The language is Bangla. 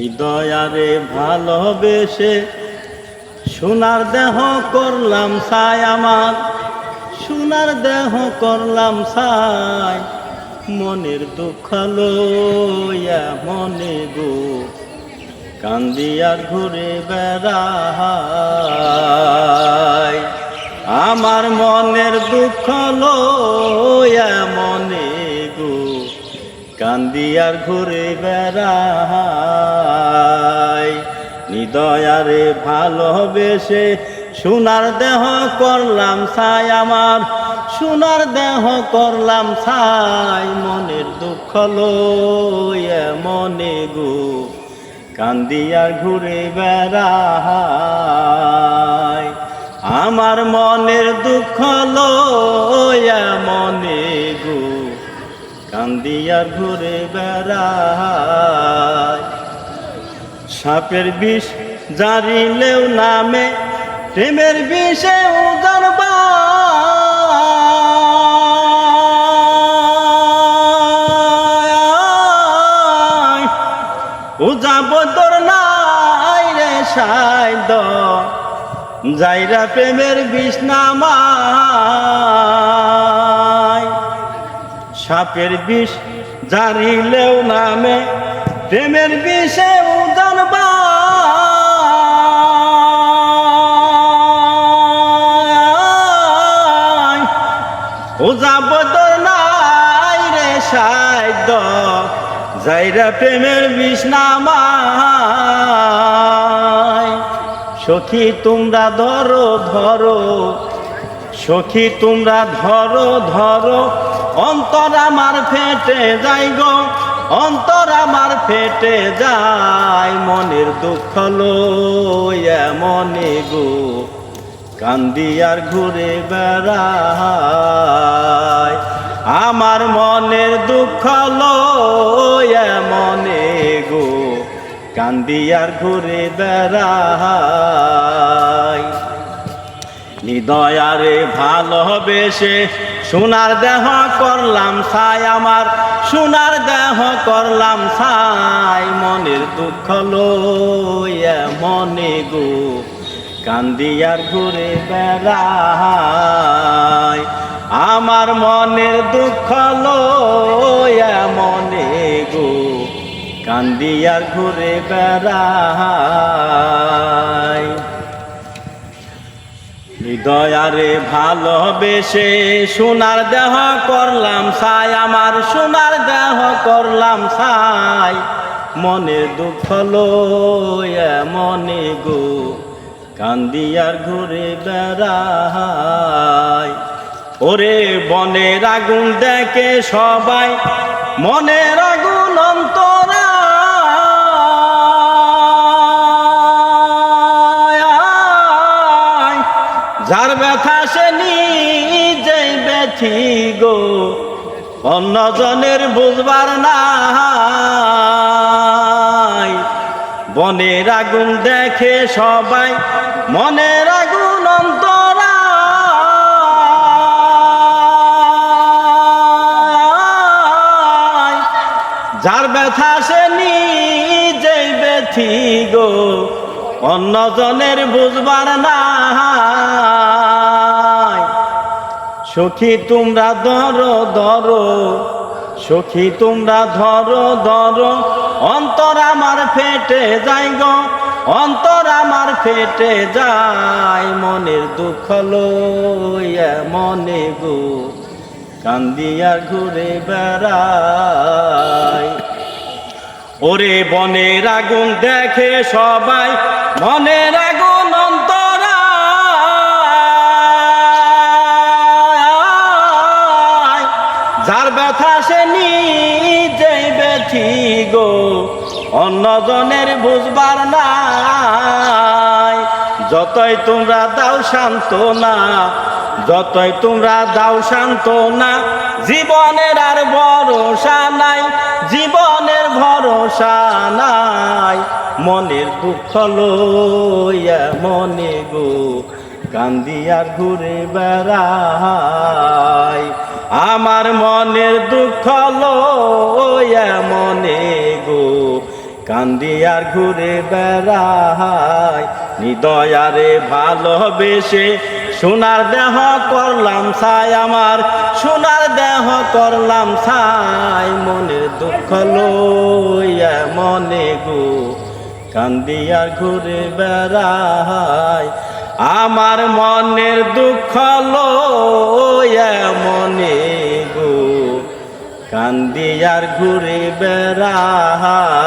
হৃদয়ারে ভালোবেসে সোনার দেহ করলাম সাই আমার, সোনার দেহ করলাম সাই মনের দুঃখ লইয়া মনে গো কান্দিয়ার ঘুরে বেড়াই। আমার মনের দুঃখ লইয়া কান্দিয়ার ঘুরে বেড়াই। হৃদয়ারে ভালোবেসে সোনার দেহ করলাম ছাই আমার। সোনার দেহ করলাম ছাই মনের দুঃখ লইয়া মনে গো কান্দিয়ার ঘুরে বেড়াই। আমার মনের দুঃখ কান্দিয়ার ঘুরে বেড়াই সাপের বিষ জারিলেও নামে, প্রেমের বিষে উদার উজাব তোর নাই রে সাইদ যাইরা প্রেমের বিষ নামায়। সাপের বিষ জারিলেও নামে প্রেমের বিষে উদান ও যাব নাই রে সাধ্য, যাইরা প্রেমের বিষ নামায়। সখী তোমরা ধরো ধরো, সখী তোমরা ধরো ধরো অন্তর আমার ফেটে যাই গো, অন্তর আমার ফেটে যায় মনের দুঃখ লইয়া গো। কান্দিয়ার ঘুরে বেড়ায়, আমার মনের দুঃখ লইয়া গো। কান্দিয়ার ঘুরে বেড়ায়, হৃদয়ারে ভালোবেসে সোনার দেহ করলাম ছাই আমার, সোনার দেহ করলাম ছাই। মনের দুঃখ লইয়া মনে গো কান্দিয়ার ঘুরে বেড়াই আমার মনের দুঃখ লইয়া মনে গো কান্দিয়ার ঘুরে বেড়াই হৃদয়ারে ভালোবেসে সোনার দেহ করলাম ছাই, আমার সোনার দেহ করলাম সাই মনে দুঃখ লইয়া মনে গো কান্দিয়ার ঘুরে বেড়াই। ওরে বনের আগুন দেখে সবাই মনের যার ব্যথা সে নিজেই ব্যথি গো। অন্যজনের বুঝবার নাই। বনের আগুন দেখে সবাই মনের আগুন অন্তরা। যার ব্যথা সে নিজেই ব্যথি গো। অন্যজনের বুঝবার নাই। সখী তোমরা ধরো ধরো। সখী তোমরা ধরো ধরো। অন্তর আমার ফেটে যাই গো, অন্তর আমার ফেটে যায়। মনের দুঃখ লইয়া মনে গো, কান্দিয়া ঘুরে বেড়াই ওরে বনের আগুন দেখে সবাই মনের আগুন অন্তরা যার ব্যথা সে নিজেই ব্যথি গো, অন্যজনের বুঝবার নাই। যতই তোমরা দাও শান্ত না যতই তোমরা দাও শান্ত না জীবনের আর ভরসা নাই, জীবনের ভরসা নাই। মনের দুঃখ লইয়া মনে গো কান্দিয়ার ঘুরে বেড়াই। আমার মনের দুঃখ লইয়া মনে গো, কান্দি আর ঘুরে বেড়াই। নিদয়ারে ভালোবেসে সোনার দেহ করলাম ছাই আমার, সোনার দেহ করলাম ছাই। মনের দুঃখ লইয়া মনে গো কান্দি আর ঘুরে বেড়াই আমার মনের দুঃখ লইয়া মনে গো। কান্দি আর ঘুরে বেড়াই